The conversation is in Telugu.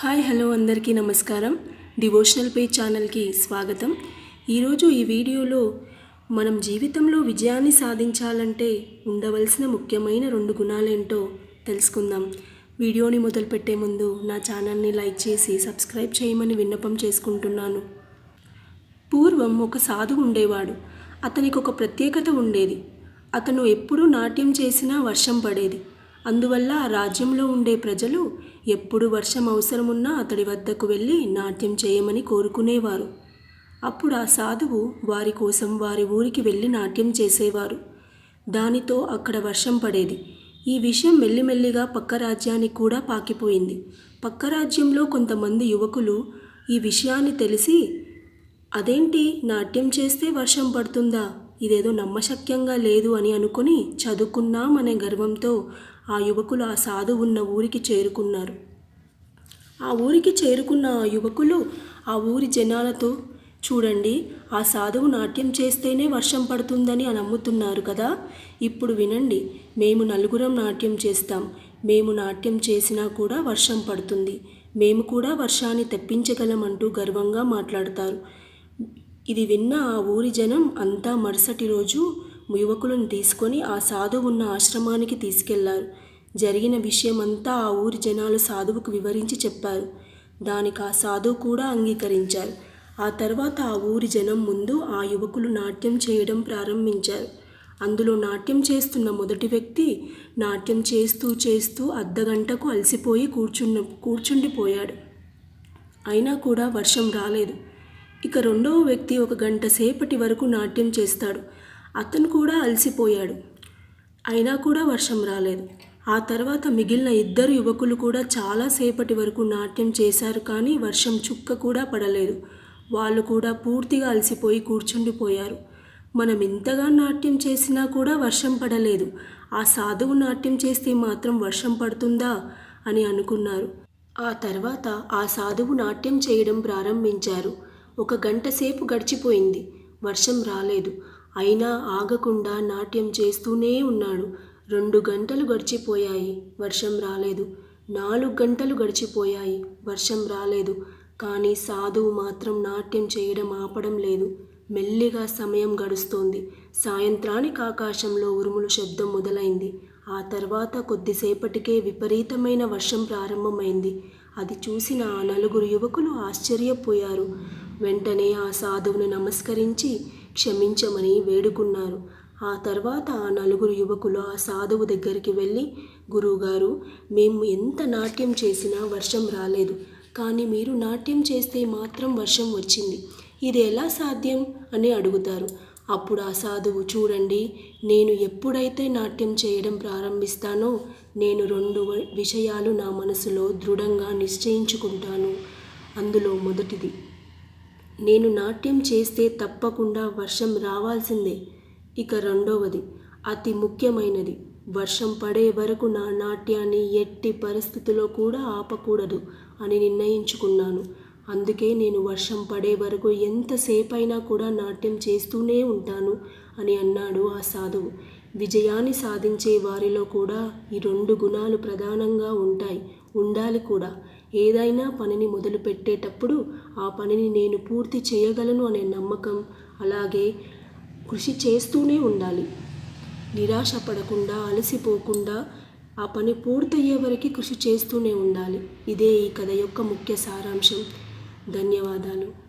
హాయ్ హలో అందరికీ నమస్కారం. డివోషనల్ పేజ్ ఛానల్కి స్వాగతం. ఈరోజు ఈ వీడియోలో మనం జీవితంలో విజయాన్ని సాధించాలంటే ఉండవలసిన ముఖ్యమైన రెండు గుణాలేంటో తెలుసుకుందాం. వీడియోని మొదలుపెట్టే ముందు నా ఛానల్ని లైక్ చేసి సబ్స్క్రైబ్ చేయమని విన్నపం చేసుకుంటున్నాను. పూర్వం ఒక సాధువు ఉండేవాడు. అతనికి ఒక ప్రత్యేకత ఉండేది. అతను ఎప్పుడూ నాట్యం చేసినా వర్షం పడేది. అందువల్ల ఆ రాజ్యంలో ఉండే ప్రజలు ఎప్పుడు వర్షం అవసరమున్నా అతడి వద్దకు వెళ్ళి నాట్యం చేయమని కోరుకునేవారు. అప్పుడు ఆ సాధువు వారి కోసం వారి ఊరికి వెళ్ళి నాట్యం చేసేవారు. దానితో అక్కడ వర్షం పడేది. ఈ విషయం మెల్లిమెల్లిగా పక్క రాజ్యానికి కూడా పాకిపోయింది. పక్క రాజ్యంలో కొంతమంది యువకులు ఈ విషయాన్ని తెలిసి అదేంటి నాట్యం చేస్తే వర్షం పడుతుందా? ఇదేదో నమ్మశక్యంగా లేదు అని అనుకుని చదువుకున్నాం అనే గర్వంతో ఆ యువకులు ఆ సాధు ఉన్న ఊరికి చేరుకున్నారు. ఆ ఊరికి చేరుకున్న ఆ యువకులు ఆ ఊరి జనాలతో చూడండి ఆ సాధువు నాట్యం చేస్తేనే వర్షం పడుతుందని అని నమ్ముతున్నారు కదా? ఇప్పుడు వినండి మేము నలుగురం నాట్యం చేస్తాం. మేము నాట్యం చేసినా కూడా వర్షం పడుతుంది. మేము కూడా వర్షాన్ని తెప్పించగలమంటూ గర్వంగా మాట్లాడతారు. ఇది విన్న ఆ ఊరి జనం అంతా మరుసటి రోజు యువకులను తీసుకొని ఆ సాధువు ఉన్న ఆశ్రమానికి తీసుకెళ్ళారు. జరిగిన విషయమంతా ఆ ఊరి జనాలు సాధువుకు వివరించి చెప్పారు. దానికి ఆ సాధువు కూడా అంగీకరించారు. ఆ తర్వాత ఆ ఊరి జనం ముందు ఆ యువకులు నాట్యం చేయడం ప్రారంభించారు. అందులో నాట్యం చేస్తున్న మొదటి వ్యక్తి నాట్యం చేస్తూ చేస్తూ అర్ధగంటకు అలసిపోయి కూర్చున్న కూర్చుండిపోయాడు. అయినా కూడా వర్షం రాలేదు. ఇక రెండవ వ్యక్తి ఒక గంట సేపటి వరకు నాట్యం చేస్తాడు. అతను కూడా అలసిపోయాడు. అయినా కూడా వర్షం రాలేదు. ఆ తర్వాత మిగిలిన ఇద్దరు యువకులు కూడా చాలాసేపటి వరకు నాట్యం చేశారు కానీ వర్షం చుక్క కూడా పడలేదు. వాళ్ళు కూడా పూర్తిగా అలసిపోయి కూర్చుండిపోయారు. మనం ఇంతగా నాట్యం చేసినా కూడా వర్షం పడలేదు. ఆ సాధువు నాట్యం చేస్తే మాత్రం వర్షం పడుతుందా? అని అనుకున్నారు. ఆ తర్వాత ఆ సాధువు నాట్యం చేయడం ప్రారంభించారు. ఒక గంట సేపు గడిచిపోయింది. వర్షం రాలేదు. అయినా ఆగకుండా నాట్యం చేస్తూనే ఉన్నాడు. రెండు గంటలు గడిచిపోయాయి. వర్షం రాలేదు. నాలుగు గంటలు గడిచిపోయాయి. వర్షం రాలేదు. కానీ సాధువు మాత్రం నాట్యం చేయడం ఆపడం లేదు. మెల్లిగా సమయం గడుస్తోంది. సాయంత్రానికి ఆకాశంలో ఉరుములు శబ్దం మొదలైంది. ఆ తర్వాత కొద్దిసేపటికే విపరీతమైన వర్షం ప్రారంభమైంది. అది చూసిన ఆ నలుగురు యువకులు ఆశ్చర్యపోయారు. వెంటనే ఆ సాధువుని నమస్కరించి క్షమించమని వేడుకున్నారు. ఆ తర్వాత ఆ నలుగురు యువకులు ఆ సాధువు దగ్గరికి వెళ్ళి గురువుగారు మేము ఎంత నాట్యం చేసినా వర్షం రాలేదు. కానీ మీరు నాట్యం చేస్తే మాత్రం వర్షం వచ్చింది. ఇది ఎలా సాధ్యం? అని అడుగుతారు. అప్పుడు ఆ సాధువు చూడండి నేను ఎప్పుడైతే నాట్యం చేయడం ప్రారంభిస్తానో నేను రెండు విషయాలు నా మనసులో దృఢంగా నిశ్చయించుకుంటాను. అందులో మొదటిది నేను నాట్యం చేస్తే తప్పకుండా వర్షం రావాల్సిందే. ఇక రెండవది అతి ముఖ్యమైనది వర్షం పడే వరకు నా నాట్యాన్ని ఎట్టి పరిస్థితిలో కూడా ఆపకూడదు అని నిర్ణయించుకున్నాను. అందుకే నేను వర్షం పడే వరకు ఎంతసేపైనా కూడా నాట్యం చేస్తూనే ఉంటాను అని అన్నాడు ఆ సాధువు. విజయాన్ని సాధించే వారిలో కూడా ఈ రెండు గుణాలు ప్రధానంగా ఉంటాయి. ఉండాలి కూడా. ఏదైనా పనిని మొదలుపెట్టేటప్పుడు ఆ పనిని నేను పూర్తి చేయగలను అనే నమ్మకం అలాగే కృషి చేస్తూనే ఉండాలి. నిరాశ పడకుండా అలసిపోకుండా ఆ పని పూర్తయ్యే వరకు కృషి చేస్తూనే ఉండాలి. ఇదే ఈ కథ యొక్క ముఖ్య సారాంశం. ధన్యవాదాలు.